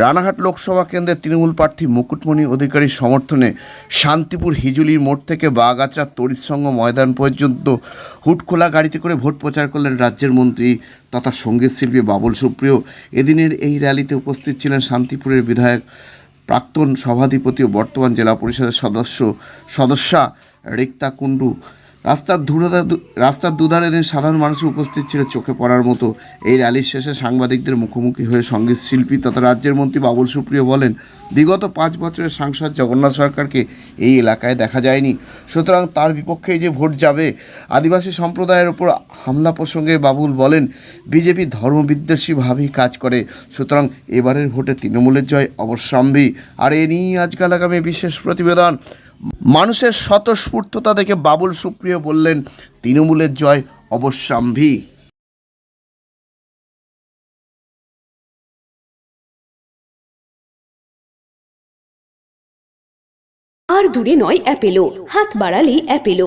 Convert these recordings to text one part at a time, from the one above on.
রানাঘাট লোকসভা কেন্দ্রের তৃণমূল প্রার্থী মুকুটমণি অধিকারীর সমর্থনে শান্তিপুর হিজুলির মোড় থেকে বাগাছড়া তরিৎসঙ্গ ময়দান পর্যন্ত হুটখোলা গাড়িতে করে ভোট প্রচার করলেন রাজ্যের মন্ত্রী তথা সংগীত শিল্পী বাবুল সুপ্রিয়। এদিনের এই র্যালিতে উপস্থিত ছিলেন শান্তিপুরের বিধায়ক, প্রাক্তন সভাধিপতি ও বর্তমান জেলা পরিষদের সদস্য, সদস্যা রিক্তা কুণ্ডু। রাস্তার দুধারে রাস্তার দুধারে দিন সাধারণ মানুষের উপস্থিত ছিল। চোখে পড়ার মতো এই র্যালির শেষে সাংবাদিকদের মুখোমুখি হয়ে সংগীত শিল্পী তথা রাজ্যের মন্ত্রী বাবুল সুপ্রিয় বলেন, বিগত পাঁচ বছরের সাংসদ জগন্নাথ সরকারকে এই এলাকায় দেখা যায়নি। সুতরাং তার বিপক্ষেই যে ভোট যাবে, আদিবাসী সম্প্রদায়ের ওপর হামলা প্রসঙ্গে বাবুল বলেন, বিজেপি ধর্মবিদ্বেষীভাবেই কাজ করে। সুতরাং এবারের ভোটে তৃণমূলের জয় অবশ্যম্ভী আর এ নিয়েই আজকাল আগামী বিশেষ প্রতিবেদন। মানুষের স্বতঃস্ফূর্ততা দেখে বাবুল সুপ্রিয় বললেন, তৃণমূলের জয় অবশ্যম্ভী। আর দূরে নয় অ্যাপেলো, হাত বাড়ালেই Apollo.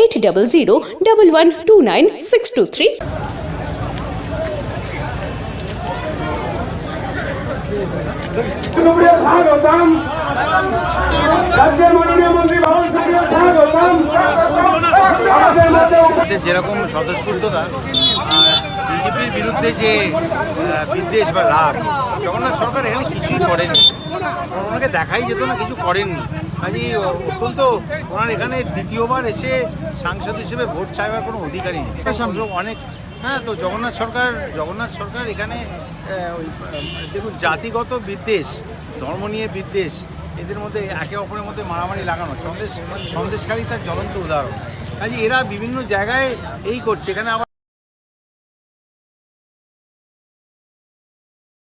Eight double zero double one two nine six two three স্বাগতম। রাজ্যের মাননীয় মন্ত্রী বাবুল স্বাগতম। আমাদের মধ্যে সে যেরকম স্বতঃস্ফূর্ততা বিজেপির বিরুদ্ধে যে বিদ্বেষ বা রাগ জগন্নাথ সরকার এখানে কিছুই করেনি ওনাকে দেখাই যেত না কিছু করেননি। কাজেই অত্যন্ত ওনার এখানে দ্বিতীয়বার এসে সাংসদ হিসেবে ভোট চাইবার কোনো অধিকারই নেই। অনেক হ্যাঁ তো জগন্নাথ সরকার জগন্নাথ সরকার এখানে ওই, দেখুন জাতিগত বিদ্বেষ ধর্ম নিয়ে বিদ্বেষ এদের মধ্যে একে অপরের মধ্যে মারামারি লাগানো সন্দেশ সন্দেশকারী তার জ্বলন্ত উদাহরণ। কাজে এরা বিভিন্ন জায়গায় এই করছে। এখানে আবার